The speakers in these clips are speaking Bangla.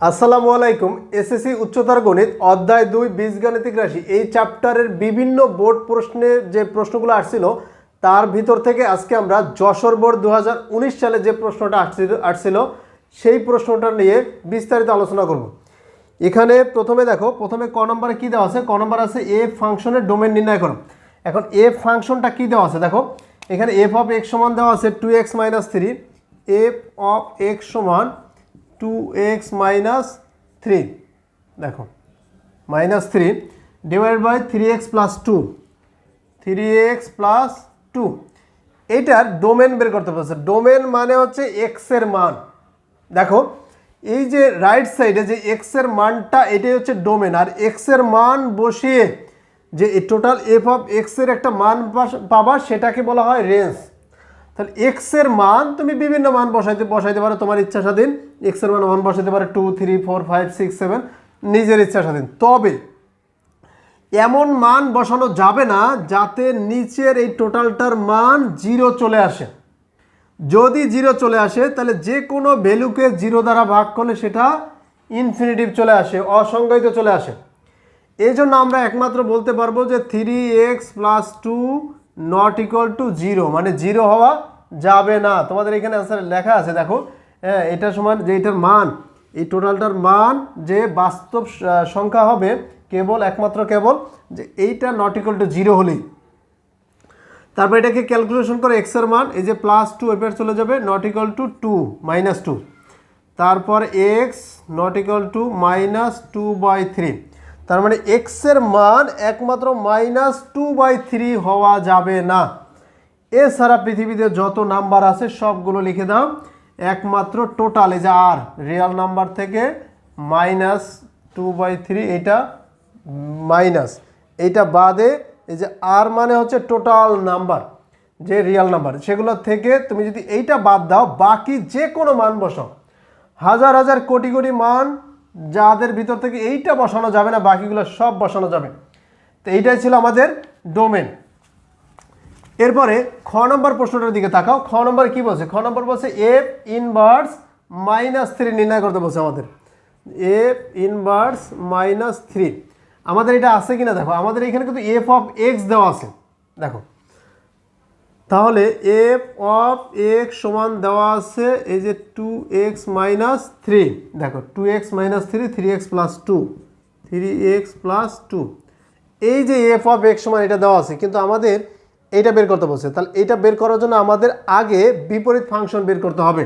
আসসালামু আলাইকুম, এসএসসি উচ্চতর গণিত অধ্যায় দুই বীজগাণিতিক রাশি। এই চ্যাপ্টারের বিভিন্ন বোর্ড প্রশ্নে যে প্রশ্নগুলো আসছিল, তার ভিতর থেকে আজকে আমরা যশোর বোর্ড দু হাজার উনিশ সালে যে প্রশ্নটা আসছিল আসছিল, সেই প্রশ্নটা নিয়ে বিস্তারিত আলোচনা করব। এখানে প্রথমে দেখো, প্রথমে ক নম্বরে কী দেওয়া আছে? ক নম্বর আছে এ ফাংশনের ডোমেন নির্ণয় করো। এখন এ ফাংশনটা কী দেওয়া আছে? দেখো, এখানে এফ অফ এক্স সমান দেওয়া আছে two x minus three, f of x সমান টু এক্স মাইনাস থ্রি দেখো minus three divide by three x plus two three x plus two এইটার ডোমেন বের করতে পারছে ডোমেন মানে হচ্ছে এক্সের মান। দেখো, এই যে রাইট সাইডে যে এক্সের মানটা, এটাই হচ্ছে ডোমেন আর এক্সের মান বসিয়ে যে টোটাল এফ অফ এক্সের একটা মান পাবা, সেটাকে বলা হয় রেঞ্জ তাহলে এক্সের মান তুমি বিভিন্ন মান বসাইতে বসাইতে পারো, তোমার ইচ্ছা স্বাধীন। এক্সের মান মান বসাইতে পারো two three four five six seven নিজের ইচ্ছা স্বাধীন। তবে এমন মান বসানো যাবে না যাতে নিচের এই টোটালটার মান জিরো চলে আসে। যদি জিরো চলে আসে, তাহলে যে কোনো ভ্যালুকে জিরো দ্বারা ভাগ করলে সেটা ইনফিনিটিভ চলে আসে, অসংজ্ঞায়িত চলে আসে। এই জন্য আমরা একমাত্র বলতে পারব যে three x plus two not equal to zero মানে জিরো হওয়া যাবে না। তোমাদের এখানে অ্যান্সার লেখা আছে, দেখো। হ্যাঁ এটা সমান যে এটার মান, এই টোটালটার মান যে বাস্তব সংখ্যা হবে কেবল, একমাত্র কেবল, যে এইটা নট ইকুয়াল টু জিরো হলেই। তারপর এটাকে ক্যালকুলেশন করে এক্সের মান, এই যে প্লাস টু এবার চলে যাবে not equal to two minus two তারপর x not equal to minus two by three তার মানে এক্সের মান একমাত্র মাইনাস টু বাই থ্রি হওয়া যাবে না। এছাড়া পৃথিবীতে যত নাম্বার আছে সবগুলো লিখে দাও। একমাত্র টোটাল এই যে আর রিয়াল নাম্বার থেকে মাইনাস টু বাই থ্রি এটা মাইনাস এইটা বাদে এই যে আর মানে হচ্ছে টোটাল নাম্বার যে রিয়াল নাম্বার সেগুলো থেকে তুমি যদি এইটা বাদ দাও, বাকি যে কোনো মান বসাও। হাজার হাজার কোটি কোটি মান যাদের ভিতর থেকে এইটা বসানো যাবে না, বাকিগুলো সব বসানো যাবে। তো এইটাই ছিল আমাদের ডোমেন এরপরে খ নম্বর প্রশ্নটার দিকে তাকাও। খ নম্বর কি বলছে? খ নম্বর বলছে এফ ইনভার্স মাইনাস থ্রি নির্ণয় করতে বলছে আমাদের। এফ ইনভার্স মাইনাস থ্রি আমাদের এটা আছে কিনা দেখো? আমাদের এখানে কিন্তু এফ অফ এক্স দেওয়া আছে। দেখো তাহলে এফ অফ এক্স সমান দেওয়া আছে এই যে টু এক্স মাইনাস থ্রি দেখো two x minus three three x plus two three x plus two এই যে এফ অফ এক্স সমান এটা দেওয়া আছে, কিন্তু আমাদের এইটা বের করতে বলছে। তাহলে এইটা বের করার জন্য আমাদের আগে বিপরীত ফাংশন বের করতে হবে।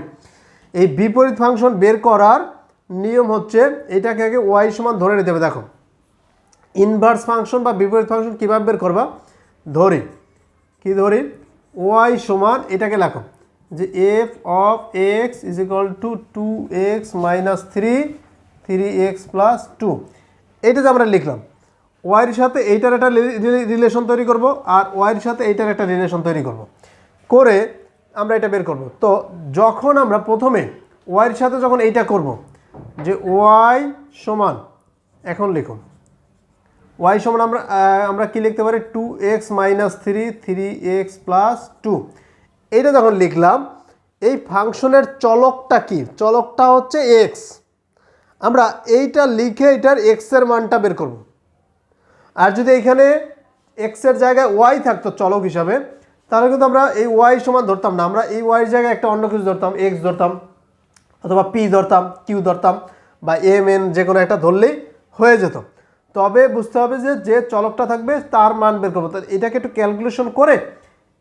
এই বিপরীত ফাংশন বের করার নিয়ম হচ্ছে এটাকে আগে ওয়াই সমান ধরে নিতে হবে। দেখো ইনভার্স ফাংশন বা বিপরীত ফাংশন কীভাবে বের করবা? ধরি। কি ধরি? ওয়াই সমান এটাকে লেখো, যে f of x is equal to two x minus three three x plus two. এইটা যে আমরা লিখলাম ওয়াইয়ের সাথে এইটার একটা রিলেশন তৈরি করব আর ওয়াইয়ের সাথে এইটার একটা রিলেশন তৈরি করব। করে আমরা এটা বের করব। তো যখন আমরা প্রথমে ওয়াইয়ের সাথে যখন এইটা করব, যে ওয়াই সমান, এখন লিখুন। ওয়াই সমান আমরা আমরা কি লিখতে পারি? Two x minus three three x plus two এইটা যখন লিখলাম, এই ফাংশনের চলকটা কি? চলকটা হচ্ছে এক্স আমরা এইটা লিখে এটার এক্সের মানটা বের করব। আর যদি এখানে এক্সের জায়গায় ওয়াই থাকতো চলক হিসাবে, তাহলে কিন্তু আমরা এই ওয়াই সমান ধরতাম না। আমরা এই ওয়াইয়ের জায়গায় একটা অন্য কিছু ধরতাম এক্স ধরতাম, অথবা পি ধরতাম কিউ ধরতাম, বা এম এন যে কোনো একটা ধরলেই হয়ে যেত। তবে বুঝতে হবে যে যে চলকটা থাকবে তার মান বের করব। এটাকে একটু ক্যালকুলেশন করে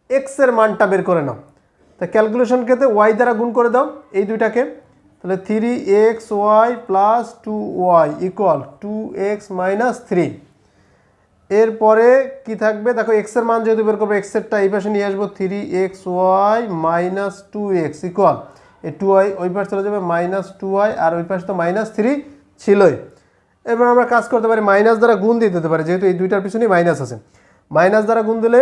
এক্সের মানটা বের করে নাও। তা ক্যালকুলেশন ক্ষেত্রে ওয়াই দ্বারা গুণ করে দাও এই দুইটাকে। তাহলে three x y plus two y equal two x minus three এরপরে কি থাকবে? দেখো এক্সের মান যেহেতু বের করব এক্স এরটা এই পাশে নিয়ে আসব three x y minus two x equal এই টু ওয়াই ওই পাশে চলে যাবে মাইনাস টু ওয়াই আর ওই পাশে তো মাইনাস থ্রি ছিলই। এবার আমরা কাজ করতে পারি মাইনাস দ্বারা গুণ দিয়ে দিতে পারি, যেহেতু এই দুইটার পিছনেই মাইনাস আছে। মাইনাস দ্বারা গুণ দিলে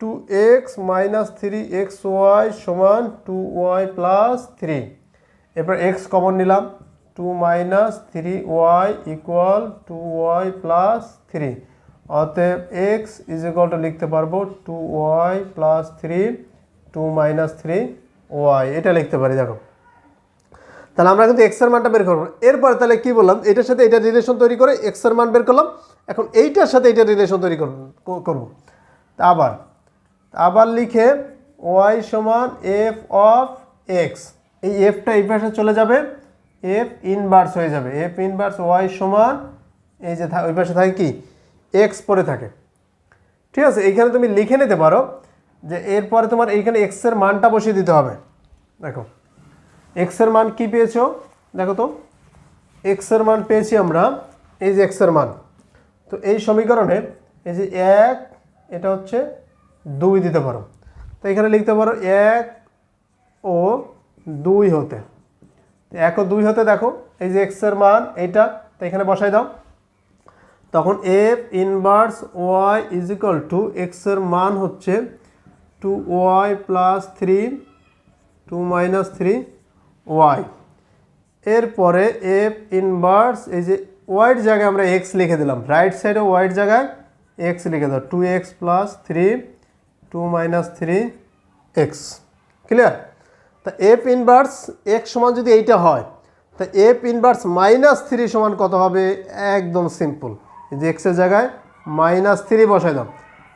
two x minus three x y সমান টু ওয়াই প্লাস থ্রি এরপর এক্স কমন নিলাম two minus three y equal two y plus three অতএব এক্স ইজ ইকুয়াল টু লিখতে পারব two y plus three two minus three y এটা লিখতে পারি, দেখো। তাহলে আমরা কিন্তু এক্সের মানটা বের করব। এরপরে তাহলে কি বললাম? এটার সাথে এটা রিলেশন তৈরি করে এক্সের মান বের করলাম। এখন এইটার সাথে এটা রিলেশন তৈরি করব আবার আবার লিখে ওয়াই সমান এফ অফ এক্স এই এফটা এই পাশে চলে যাবে। এফ ইনভার্স হয়ে যাবে। এফ ইনভার্স ওয়াই সমান এই যে ওই পাশে থাকে কি? এক্স পরে থাকে। ঠিক আছে? এইখানে তুমি লিখে নিতে পারো যে এরপরে তোমার এইখানে এক্সের মানটা বসিয়ে দিতে হবে। দেখো। এক্সের মান কি পেয়েছ? দেখো তো এক্সের মান পেয়েছি আমরা এই যে এক্সের মান। তো এই সমীকরণে এই যে এক, এটা হচ্ছে দুই দিতে পারো। তো এখানে লিখতে পারো এক ও দুই হতে। এক ও দুই হতে দেখো, এই যে এক্সের মান, এইটা, তো এখানে বসাই দাও। তখন f inverse y is equal to এক্সের মান হচ্ছে two y plus three two minus three y এরপরে এফ ইনভার্স এই যে ওয়াইড জায়গায় আমরা এক্স লিখে দিলাম। রাইট সাইডে ওয়াইড জায়গায় এক্স লিখে দাও। Two x plus three two minus three x clear তা এফ ইনভার্স এক্স সমান যদি এইটা হয়, তা এফ ইনভার্স মাইনাস থ্রি সমান কত হবে? একদম সিম্পল এই যে এক্সের জায়গায় মাইনাস থ্রি বসাই দাও।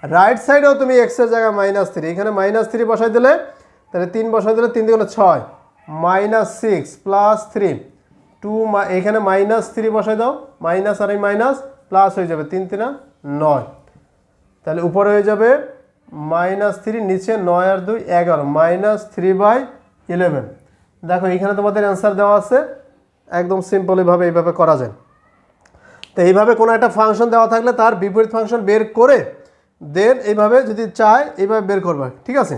রাইট সাইডেও তুমি এক্সের জায়গায় মাইনাস থ্রি এখানে মাইনাস থ্রি বসাই দিলে, তাহলে তিন বসাই দিলে তিন দিগুলো ছয়। Minus six plus three. Two এখানে মাইনাস থ্রি বসাই দাও। মাইনাস আর এই মাইনাস প্লাস হয়ে যাবে তিন তিনা নয়। তাহলে উপরে হয়ে যাবে মাইনাস থ্রি, নিচে নয় আর দুই, এগারো। Minus three by eleven. দেখো, এখানে তোমাদের অ্যান্সার দেওয়া আছে। একদম সিম্পলিভাবে এইভাবে করা যায়। তো এইভাবে কোনো একটা ফাংশন দেওয়া থাকলে তার বিপরীত ফাংশন বের করে দেন। এইভাবে যদি চায়, এইভাবে বের করবে। ঠিক আছে?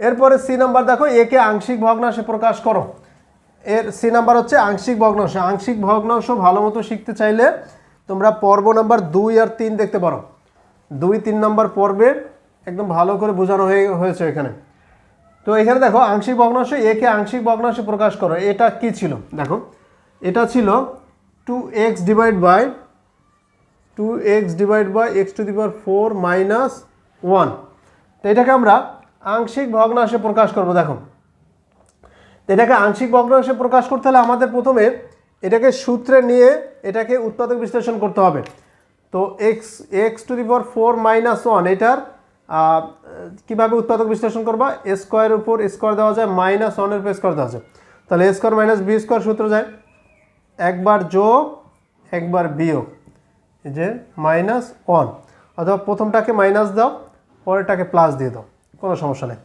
এরপরে সি নাম্বার দেখো একে আংশিক ভগ্নাংশে প্রকাশ করো। এর সি নাম্বার হচ্ছে আংশিক ভগ্নাংশ। আংশিক ভগ্নাংশ ভালো মতো শিখতে চাইলে তোমরা পর্ব নাম্বার দুই আর তিন দেখতে পারো। দুই, তিন নাম্বার পর্বে একদম ভালো করে বোঝানো হয়ে, হয়েছে এখানে। তো এখানে দেখো, আংশিক ভগ্নাংশ একে আংশিক ভগ্নাংশে প্রকাশ করো। এটা কি ছিল? দেখো, এটা ছিল two x divide by two x divide by x to the power four minus one তো এটাকে আমরা আংশিক ভগ্নাংশে প্রকাশ করব, দেখো। এটাকে আংশিক ভগ্নাংশে প্রকাশ করতে হলে আমাদের প্রথমে এটাকে সূত্রে নিয়ে এটাকে উৎপাদক বিশ্লেষণ করতে হবে। তো x x to the power four minus one এটার কীভাবে উৎপাদক বিশ্লেষণ করবা? এ স্কোয়ারের উপর স্কোয়ার দেওয়া যায় মাইনাস ওয়ানের উপর স্কোয়ার দেওয়া যায়। তাহলে a square minus b square সূত্র যায়। একবার যোগ, একবার বিয়োগ। এই যে মাইনাস ওয়ান অথবা প্রথমটাকে মাইনাস দাও, পরেরটাকে প্লাস দিয়ে দাও। কোনো সমস্যা নেই।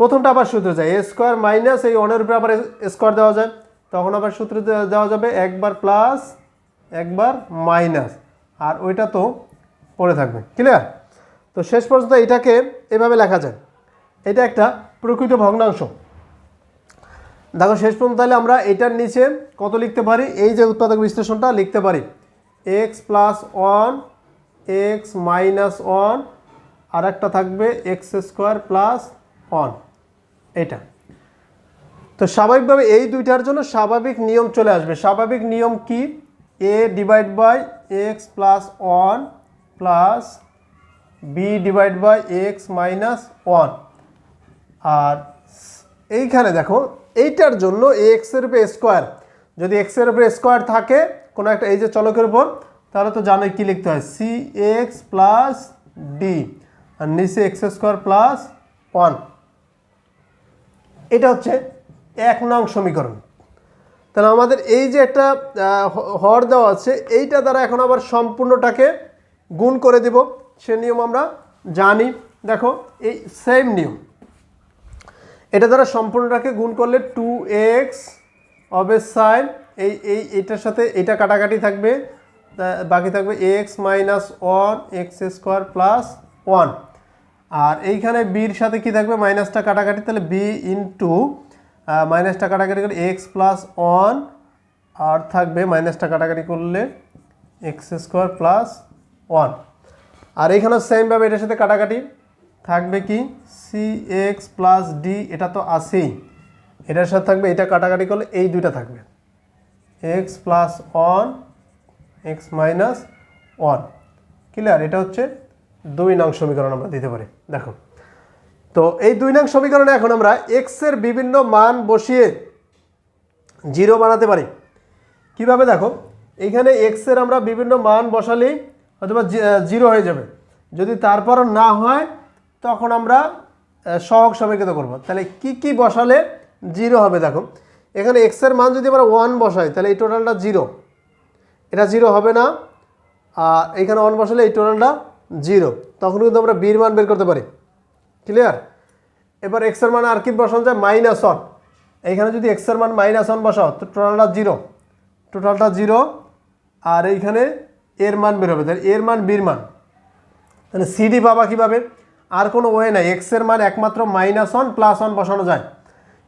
প্রথমটা আবার সূত্র যায় এ স্কোয়ার মাইনাস এই ওয়ানের উপরে আবার স্কোয়ার দেওয়া যায়। তখন আবার সূত্র দেওয়া যাবে একবার প্লাস একবার মাইনাস আর ওইটা তো পড়ে থাকবে। ক্লিয়ার তো শেষ পর্যন্ত এটাকে এভাবে লেখা যায়। এটা একটা প্রকৃত ভগ্নাংশ। দেখো, শেষ পর্যন্ত তাহলে আমরা এটার নিচে কত লিখতে পারি? এই যে উৎপাদক বিশ্লেষণটা লিখতে পারি। X plus one x minus one আর একটা থাকবে এক্স স্কোয়ার প্লাস ওয়ান এটা। তো স্বাভাবিকভাবে এই দুইটার জন্য স্বাভাবিক নিয়ম চলে আসবে। স্বাভাবিক নিয়ম কি? A divide by x plus one plus b divide by x minus one আর এইখানে দেখো, এইটার জন্য এক্সের উপরে স্কোয়ার যদি এক্সের উপরে স্কোয়ার থাকে, কোনো একটা, এই যে চলকের উপর, তাহলে তো জানোই কি লিখতে হয়? সি এক্স প্লাস ডি আর নিচে এক্স স্কোয়ার প্লাস ওয়ান। এটা হচ্ছে এক নং সমীকরণ। তাহলে আমাদের এই যে একটা হর দেওয়া আছে, এইটা দ্বারা এখন আবার সম্পূর্ণটাকে গুণ করে দিব। সে নিয়ম আমরা জানি। দেখো, এই সেম নিয়ম। এটা দ্বারা সম্পূর্ণটাকে গুণ করলে টু এক্স অবে সাইন এই এই, এটার সাথে এটা কাটাকাটি থাকবে। বাকি থাকবে x minus one x square plus one আর এইখানে বির সাথে কি থাকবে? মাইনাসটা কাটাকাটি, তাহলে বি ইন্টু মাইনাসটা কাটাকাটি করলে এক্স প্লাস ওয়ান আর থাকবে মাইনাসটা কাটাকাটি করলে এক্স স্কোয়ার প্লাস ওয়ান আর এইখানে সেমভাবে এটার সাথে কাটাকাটি থাকবে কি? সি এক্স প্লাস ডি এটা তো আছেই। এটার সাথে থাকবে, এটা কাটাকাটি করলে এই দুইটা থাকবে। X plus one x minus one clear এটা হচ্ছে দুই নং সমীকরণ আমরা দিতে পারি। দেখো। তো এই দুই নং সমীকরণে এখন আমরা এক্সের বিভিন্ন মান বসিয়ে জিরো বানাতে পারি। কীভাবে দেখো? এইখানে এক্সের আমরা বিভিন্ন মান বসালেই অথবা জিরো হয়ে যাবে। যদি তারপরও না হয়, তখন আমরা সহগ সমীকৃত করব। তাহলে কি কি বসালে জিরো হবে দেখো। এখানে এক্সের মান যদি আমরা ওয়ান বসাই, তাহলে এই টোটালটা জিরো এটা জিরো হবে না। আর এখানে ওয়ান বসালে এই টোটালটা জিরো। তখন কিন্তু আমরা বির মান বের করতে পারি। ক্লিয়ার এবার এক্সের মান আর কি বসানো যায়? মাইনাস ওয়ান এইখানে যদি এক্সের মান মাইনাস ওয়ান বসাও, তো টোটালটা জিরো টোটালটা জিরো আর এইখানে এর মান বের হবে। তাহলে এর মান বির মান। তাহলে সিডি পাবা কীভাবে? আর কোনো ওয়ে নাই। এক্সের মান একমাত্র মাইনাস ওয়ান প্লাস ওয়ান বসানো যায়।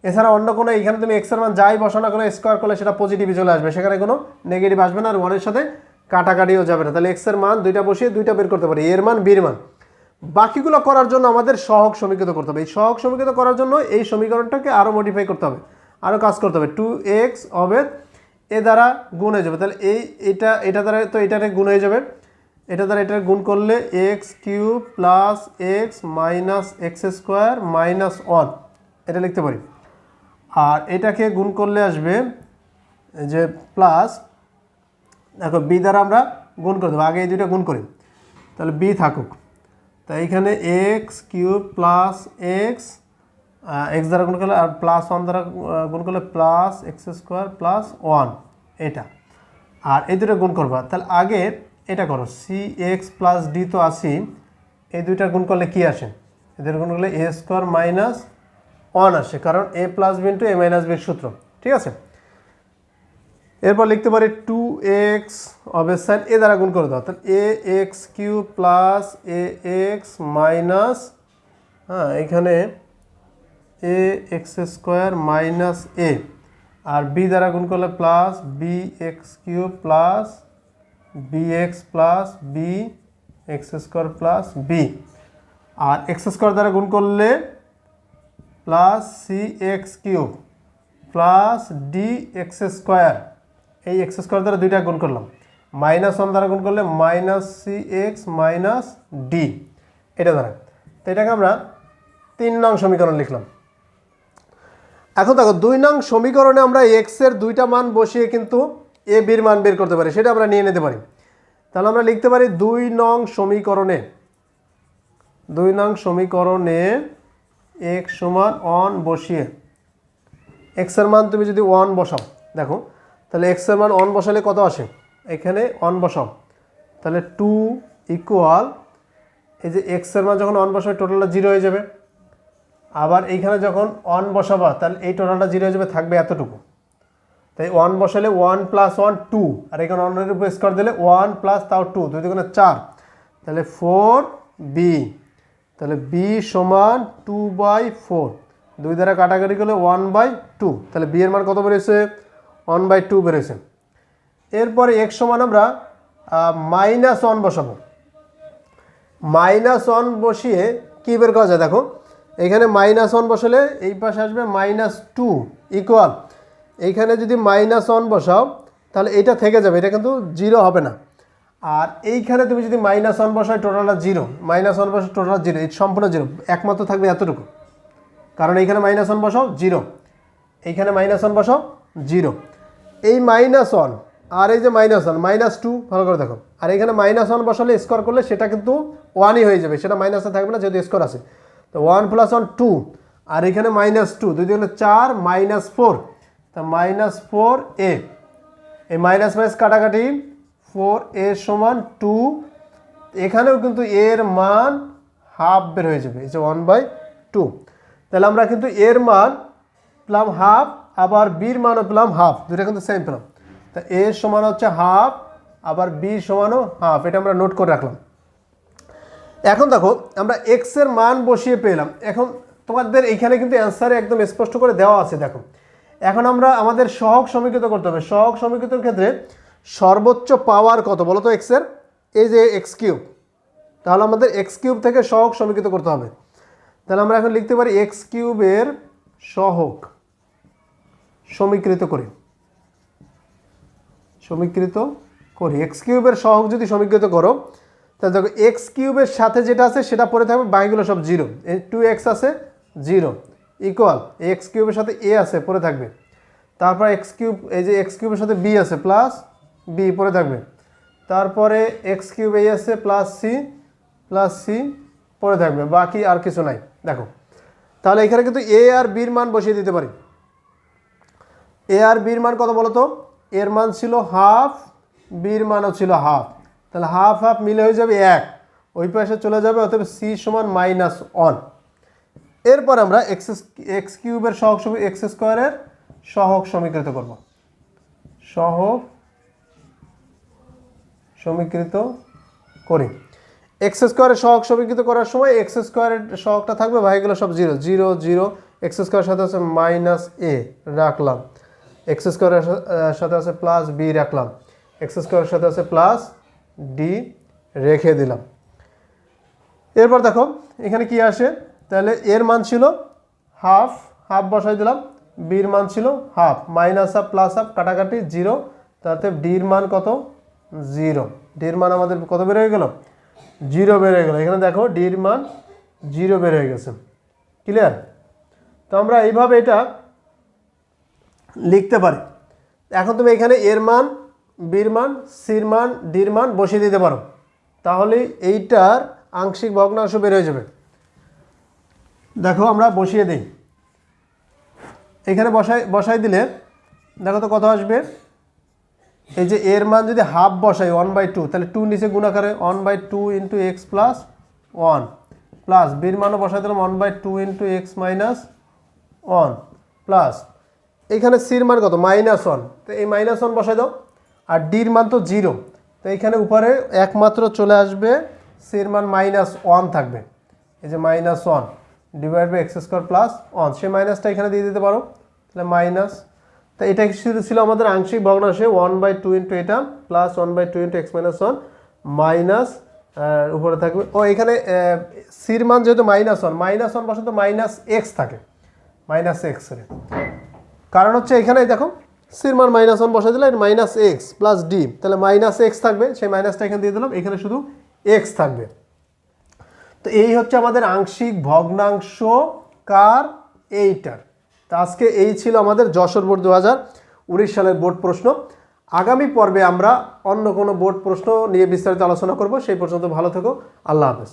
এছাড়া অন্য কোনো এইখানে তুমি এক্সের মান যাই বসানো করে স্কোয়ার করলে সেটা পজিটিভই চলে আসবে। সেখানে কোনো নেগেটিভ আসবে না। আর ওয়ানের সাথে কাটাকাটিও যাবে না। তাহলে এক্সের মান দুইটা বসিয়ে দুইটা বের করতে পারি। এর মান বির মান। বাকিগুলো করার জন্য আমাদের সহগ সমীকৃত করতে হবে। এই সহগ সমীকৃত করার জন্য এই সমীকরণটাকে আরও মডিফাই করতে হবে। আরও কাজ করতে হবে। টু এক্স হবে এ দ্বারা গুণ হয়ে যাবে। তাহলে এই, এটা এটা দ্বারা তো এটারে গুণ হয়ে যাবে। এটা দ্বারা এটা গুণ করলে x cube plus x minus x square minus one এটা লিখতে পারি। আর এটাকে গুণ করলে আসবে যে প্লাস দেখো বি দ্বারা আমরা গুণ করে দেবো, আগে এই দুইটা গুণ করি। তাহলে বি থাকুক। তা এইখানে x cube plus x x দ্বারা গুণ করলে, আর প্লাস ওয়ান দ্বারা গুণ করলে plus x square plus one এটা। আর এই দুটো গুণ করবা। তাহলে আগে এটা করো সি এক্স প্লাস ডি তো আসি এই দুইটা গুণ করলে কি আসে? এদের গুণ করলে এ স্কোয়ার মাইনাস ওয়ান আসে, কারণ a plus b into a minus বির সূত্র, ঠিক আছে? এরপর লিখতে পারি টু এক্স অবস্থান এ দ্বারা গুণ করে দাও। তাহলে a x cube plus a x minus হ্যাঁ এখানে a x square minus a R B দ্বারা গুণ করলে plus b x cube plus b x plus b x square plus b আর এক্স স্কোয়ার দ্বারা গুণ করলে plus c x cube plus d x square এই এক্স স্কোয়ার দ্বারা দুইটা গুণ করলাম। মাইনাস ওয়ান দ্বারা গুণ করলে minus c x minus d এটা দ্বারা তো এটাকে আমরা তিন নং সমীকরণ লিখলাম। এখন দেখো, দুই নং সমীকরণে আমরা এক্সের দুইটা মান বসিয়ে কিন্তু এ বির মান বের করতে পারি। সেটা আমরা নিয়ে নিতে পারি। তাহলে আমরা লিখতে পারি দুই নং সমীকরণে, দুই নং সমীকরণে এক্স সমান অন বসিয়ে এক্সের মান তুমি যদি ওয়ান বসাও, দেখো তাহলে এক্সের মান অন বসালে কত আসে? এখানে অন বসাও। তাহলে টু ইকুয়াল এই যে এক্সের মান যখন অন বসাবে টোটালটা জিরো হয়ে যাবে। আবার এইখানে যখন অন বসাবা, তাহলে এই টোটালটা জিরো হয়ে যাবে, থাকবে এতটুকু। তাই ওয়ান বসালে ওয়ান প্লাস ওয়ান টু আর এখানে অনের উপর স্কোয়ার দিলে ওয়ান প্লাস তাও টু দুই দুগুণে চার। তাহলে ফোর বি তাহলে বি সমান টু বাই ফোর দুই দ্বারা কাটাকাটি করলে ওয়ান বাই টু তাহলে বি এর মান কত বেরোয়েছে? ওয়ান বাই টু বেরোয়েছে এরপরে এক সমান আমরা মাইনাস ওয়ান বসাবো। মাইনাস ওয়ান বসিয়ে কী বের করা যায় দেখো? এখানে মাইনাস ওয়ান বসালে এই পাশে আসবে মাইনাস টু ইকুয়াল এইখানে যদি মাইনাস ওয়ান বসাও, তাহলে এটা থেকে যাবে, এটা কিন্তু জিরো হবে না। আর এইখানে তুমি যদি মাইনাস ওয়ান বসাও টোটালটা জিরো মাইনাস ওয়ান বসাও টোটাল জিরো এই সম্পূর্ণ জিরো একমাত্র থাকবে এতটুকু। কারণ এইখানে মাইনাস ওয়ান বসাও জিরো এইখানে মাইনাস ওয়ান বসাও জিরো এই মাইনাস ওয়ান আর এই যে মাইনাস ওয়ান মাইনাস টু ভালো করে দেখো। আর এখানে মাইনাস ওয়ান বসালে স্কোয়ার করলে সেটা কিন্তু ওয়ানই হয়ে যাবে, সেটা মাইনাসে থাকবে না, যেহেতু স্কোয়ার আছে। তো ওয়ান প্লাস ওয়ান টু আর এখানে মাইনাস টু দুই দিকে চার মাইনাস ফোর তা মাইনাস ফোর এ এই মাইনাস মাইনাস কাটাকাটি ফোর এ সমান টু এখানেও কিন্তু এর মান হাফ বের হয়ে যাবে, এই যে ওয়ান বাই টু তাহলে আমরা কিন্তু এর মান পেলাম হাফ আবার বির মানও পেলাম হাফ দুটা কিন্তু সেম পেলাম। তা এ সমান হচ্ছে হাফ আবার বি সমানও হাফ এটা আমরা নোট করে রাখলাম। এখন দেখো, আমরা এক্সের মান বসিয়ে পেলাম। এখন তোমাদের এখানে কিন্তু অ্যান্সারে একদম স্পষ্ট করে দেওয়া আছে, দেখো। এখন আমরা আমাদের সহগ সমীকৃত করতে হবে। সহগ সমীকৃতর ক্ষেত্রে সর্বোচ্চ পাওয়ার কত? বলো তো এক্সের এই যে এক্স কিউব তাহলে আমাদের এক্স কিউব থেকে সহগ সমীকৃত করতে হবে। তাহলে আমরা এখন লিখতে পারি এক্স কিউবের সহগ। সমীকৃত করি। সমীকৃত করি। এক্স কিউবের সহগ যদি সমীকৃত করো, তাহলে দেখো এক্স কিউবের সাথে যেটা আছে সেটা পরে থাকবে বাকিগুলো সব জিরো। টু এক্স আছে, জিরো। ইকুয়াল এক্স কিউবের সাথে এ আছে, পরে থাকবে। তারপর এক্স কিউব, এই যে এক্স কিউবের সাথে বি আছে প্লাস বি পরে থাকবে। তারপরে এক্স কিউব এই আছে প্লাস সি প্লাস সি পরে থাকবে। বাকি আর কিছু নাই। দেখো। তাহলে এখানে কিন্তু এ আর বির মান বসিয়ে দিতে পারি। এ আর বির মান কত বলো তো? এর মান ছিল হাফ বির মানও ছিল হাফ তাহলে হাফ হাফ মিলে হয়ে যাবে এক। ওই পাশে চলে যাবে, অতএব সি সমান মাইনাস ওয়ান এরপর আমরা এক্স এক্স কিউবের সমী এক্স স্কোয়ারের সহগ সমীকৃত করব। সহগ সমীকৃত করি। এক্স স্কোয়ারের সহগ সমীকৃত করার সময় এক্স স্কোয়ারের সহগটা থাকবে ভাইগুলো সব জিরো জিরো জিরো এক্স স্কোয়ারের সাথে আছে মাইনাস এ রাখলাম। এক্স স্কোয়ারের সাথে আছে প্লাস বি রাখলাম। এক্স স্কোয়ারের সাথে আছে প্লাস ডি রেখে দিলাম। এরপর দেখো, এখানে কি আসে? তাহলে এর মান ছিল হাফ হাফ বসাই দিলাম বির মান ছিল half. Minus half, plus half, কাটাকাটি জিরো, তাতে ডির মান কত? জিরো। ডির মান আমাদের কত বের হয়ে গেল? জিরো বের হয়ে গেল। এখানে দেখো ডির মান জিরো বের হয়ে গেছে। ক্লিয়ার তো আমরা এইভাবে এটা লিখতে পারি। এখন তুমি এখানে এর মান, বির মান, সির মান, ডির মান বসিয়ে দিতে পারো। তাহলে এইটার আংশিক ভগ্নাংশ বের হয়ে যাবে। দেখো আমরা বসিয়ে দিই। এখানে বসাই বসাই দিলে দেখো তো কত আসবে? এই যে এর মান যদি হাফ বসাই ওয়ান বাই টু তাহলে টু নিচে গুণাকারে one by two into x plus one plus বির মানও বসাই দিলাম one by two into x minus one plus এখানে সির মান কত? মাইনাস ওয়ান তো এই মাইনাস ওয়ান বসাই দাও। আর ডির মান তো জিরো তো এখানে উপরে একমাত্র চলে আসবে সির মান মাইনাস ওয়ান থাকবে। এই যে minus one divide by x square plus one সেই মাইনাসটা এখানে দিয়ে দিতে পারো। তাহলে মাইনাস তো এটা শুধু ছিল আমাদের আংশিক ভগ্নাংশে। ওয়ান বাই টু ইন্টু এটা plus one by two into x minus one minus উপরে থাকবে। ও, এখানে সির মান যেহেতু মাইনাস ওয়ান মাইনাস ওয়ান বসে তো মাইনাস এক্স থাকে। মাইনাস এক্সের। কারণ হচ্ছে এখানে দেখো সির মান মাইনাস ওয়ান বসাই দিলে মাইনাস এক্স প্লাস ডি তাহলে মাইনাস এক্স থাকবে, সেই মাইনাসটা এখানে দিয়ে দিলাম, এখানে শুধু এক্স থাকবে। তো এই হচ্ছে আমাদের আংশিক ভগ্নাংশ কার? এইটার। তো আজকে এই ছিল আমাদের যশোর বোর্ড দু হাজার উনিশ সালের বোর্ড প্রশ্ন। আগামী পর্বে আমরা অন্য কোনো বোর্ড প্রশ্ন নিয়ে বিস্তারিত আলোচনা করব, সেই পর্যন্ত ভালো থেকো, আল্লাহ হাফেজ।